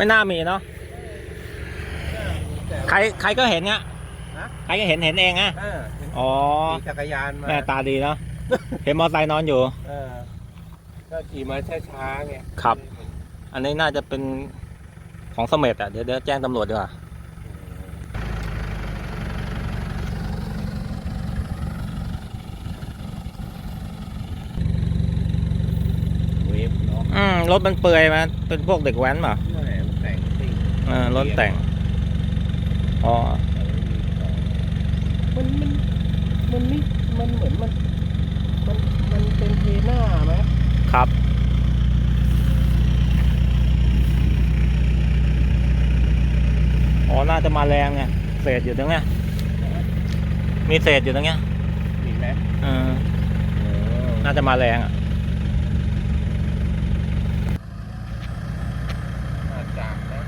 ไม่น่ามีเนาะใครใครก็เห็นเนี้ยฮะ ใครก็เห็นเห็นเองอะเออเห็นอ๋อขี่จักรยานมาแม่ตาดีเนาะเห็นมอเตอร์ไซค์นอนอยู่ เออก็ขี่มาช้าๆไงครับ อันนี้น่าจะเป็นของเสม็ดอะเดี๋ยวเดี๋ยวแจ้งตำรวจดีกว่าเวฟเนาะอืมรถมันเปื่อยมาเป็นพวกเด็กแว้นเปล่ะแหมมันแต่งซิ่งเออรถแต่ง อ๋อ มันมันมันไม่มันเหมือนมันมันมันเป็นเทน่าไหมครับ อ๋อ น่าจะมาแรงไง เศษอยู่ตรงเนี้ย มีเศษอยู่ตรงเนี้ย มีไหมเออ น่าจะมาแรงอะ อาจจะนะ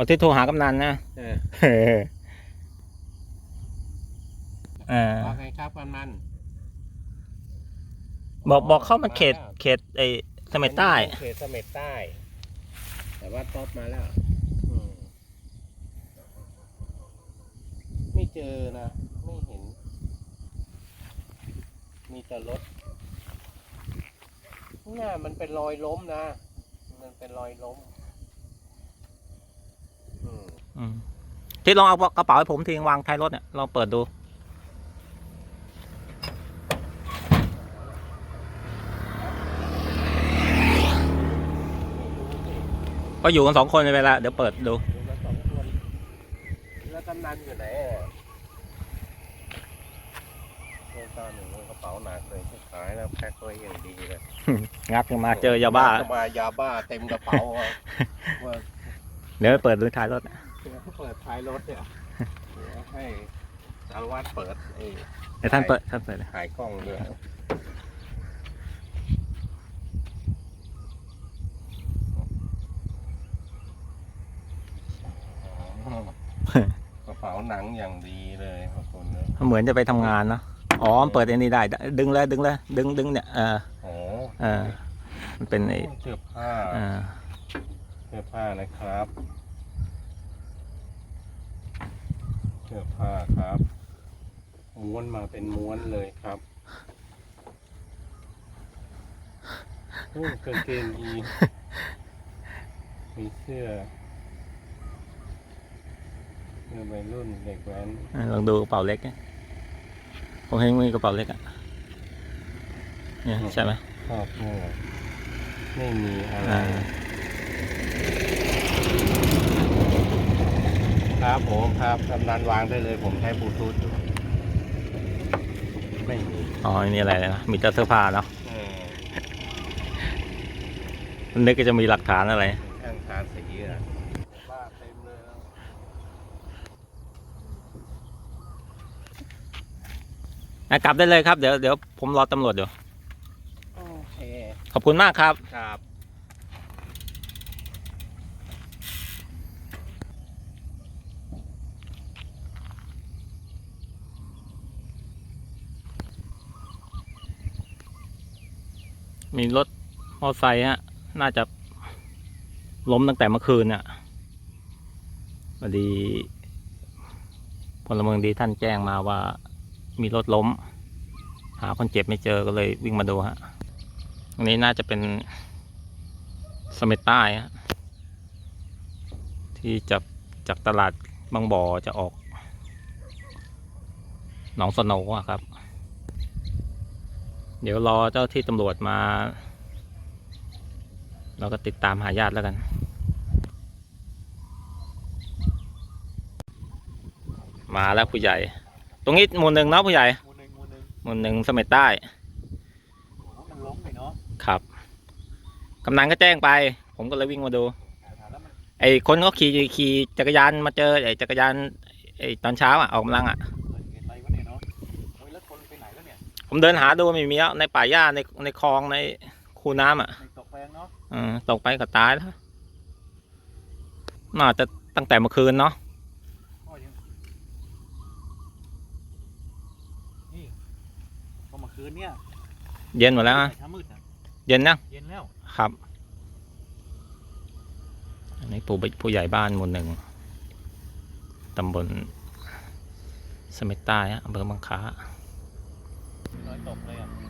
เอาที่โทรหากำนันนะเออเออเออว่าไงครับกันมันบอกบอกเข้ามาเขตเขตไอ้สมัยใต้ เขตเสม็ดใต้ แต่ว่าต๊อปมาแล้วอืมไม่เจอนะ ไม่เห็น มีแต่รถเนี่ยมันเป็นรอยล้มนะ มันเป็นรอยล้มอืมอืม ที่ลองเอากระเป๋าให้ผมทิ้งวางท้ายรถเนี่ยลองเปิดดูก็อยู่กันสองคนในเวลาเดี๋ยวเปิดดูดูแล้วสองคนแล้วกำนันอยู่ไหนอะเงินตาหนึ่งกระเป๋าหนักเลยขายแล้วแพ็คไว้อย่างดีเลยงัดขึ้นมาเจอยาบ้า มายาบ้าเต็มกระเป๋าอะว่าเดี๋ยวไปเปิดดูท้ายรถ เปิดท้ายรถเนี่ยเดี๋ยวให้สารวัตรเปิดไอ้เดี๋ยวท่านเปิดท่านเปิดเลยถ่ายกล้องด้วยกระเป๋าหนังอย่างดีเลยขอบคุณเลยเหมือนจะไปทำงานเนอะอ๋อมันเปิดอันนี้ได้ ดึงเลยดึงเลยดึงดึงเนี่ยเออโอ้เออมันเป็นไอ้เสื้อผ้าเออเสื้อผ้านะครับ เสื้อผ้าครับ ม้วนมาเป็นม้วนเลยครับโอ้กางเกงยีนมีเสื้อเสื้อวัยรุ่นเด็กแว้นเออลองดูกระเป๋าเล็กเนี่ยผมเห็นมีกระเป๋าเล็กอะเนี่ยใช่ไหมชอบเสื้อไม่มีอะไร อ่า ครับผมครับกำนันวางได้เลยผมใช้บลูทูธอยู่ไม่มีอ๋ออันนี่อะไรเลยนะมีแต่เสื้อผ้าเนาะเออนึกก็จะมีหลักฐานอะไรช่างทาสีอะบ้าเต็มเลยแล้วอะกลับได้เลยครับเดี๋ยวเดี๋ยวผมรอตำรวจอยู่โอเคขอบคุณมากครับ ครับ มีรถมอเตอร์ไซค์ฮะ น่าจะล้มตั้งแต่เมื่อคืนน่ะพอดีพลเมืองดีท่านแจ้งมาว่ามีรถล้ม หาคนเจ็บไม่เจอก็เลยวิ่งมาดูฮะอันนี้น่าจะเป็นสเมตใต้ฮะที่จากจากตลาดบางบ่อจะออกหนองสโนอะครับ เดี๋ยวรอเจ้าที่ตำรวจมา เราก็ติดตามหาญาติแล้วกัน มาแล้วผู้ใหญ่ ตรงนี้หมู่หนึ่งเนาะผู้ใหญ่มูหนึ่งมูหนึ่งหมู่หนึ่งสมัยใต้มันล้มไปเนาะครับกำนันก็แจ้งไป ผมก็เลยวิ่งมาดูแล้วมันไอ้คนเขาขี่ขี่จักรยานมาเจอไอ้จักรยานไอ้ตอนเช้าอะออกกำลังอะ ผมเดินหาดูไม่มีแล้วในป่าหญ้าในในคลองในคูน้ำอะในตกแปลงเนาะเออตกไปก็ตายแล้วน่าจะตั้งแต่เมื่อคืนเนาะก็ยังนี่ก็เมื่อคืนเนี่ยเย็นหมดแล้วอะช้ามืดอะเย็นนะเย็นแล้วครับ อันนี้ปู่ผู้ใหญ่บ้านหมู่หนึ่งตำบลสมิตใต้ฮะอำเภอบางคล้าน้อย ตกเลยอะ